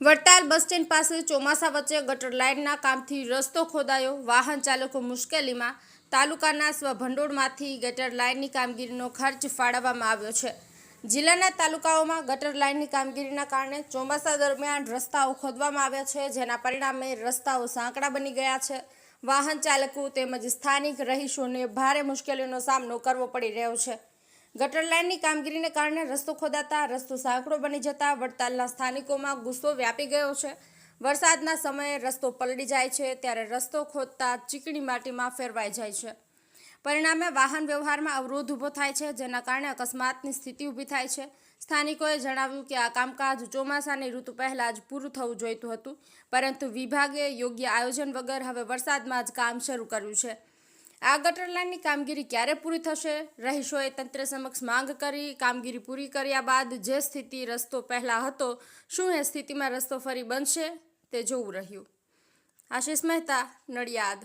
Vadtal bus stand પાસે ચોમાસા વચ્ચે ગટર લાઇનના કામથી રસ્તો ખોદાયો. વાહન ચાલકો મુશ્કેલીમાં તાલુકાના સ્વભંડોળમાંથી ગટર લાઇનની કામગીરીનો ખર્ચ ફાળવવામાં આવ્યો છે. જિલ્લાના તાલુકાઓમાં ગટર લાઇનની કામગીરીના કારણે ચોમાસા દરમિયાન રસ્તાઓ ખોદવામાં આવ્યા છે, જેના પરિણામે રસ્તાઓ સાંકડા બની ગયા છે. વાહન ચાલકો તેમજ સ્થાનિક રહીશોને ભારે મુશ્કેલીનો સામનો કરવો પડી રહ્યો છે. ગટર લાઇનની કામગીરીને કારણે રસ્તો ખોદાતા, રસ્તો સાંકડો બની જતા, વડતાલના સ્થાનિકોમાં ગુસ્સો વ્યાપી ગયો છે. વરસાદના સમયે રસ્તો પલળી જાય છે, ત્યારે રસ્તો ખોદતા ચીકણી માટીમાં ફેરવાઈ જાય છે. પરિણામે વાહન વ્યવહારમાં અવરોધ ઊભો થાય છે, જેના કારણે અકસ્માતની સ્થિતિ ઊભી થાય છે. સ્થાનિકોએ જણાવ્યું કે આ કામકાજ ચોમાસાની ઋતુ પહેલાં જ પૂરું થવું જોઈતું હતું, પરંતુ વિભાગે યોગ્ય આયોજન વગર હવે વરસાદમાં જ કામ શરૂ કર્યું છે. આ ગટર લાઇનની કામગીરી ક્યારે પૂરી થશે? રહીશોએ તંત્ર સમક્ષ માંગ કરી, કામગીરી પૂરી કર્યા બાદ જે સ્થિતિ રસ્તો પહેલાં હતો, શું એ સ્થિતિમાં રસ્તો ફરી બનશે તે જોવું રહ્યું. આશિષ મહેતા, નડિયાદ.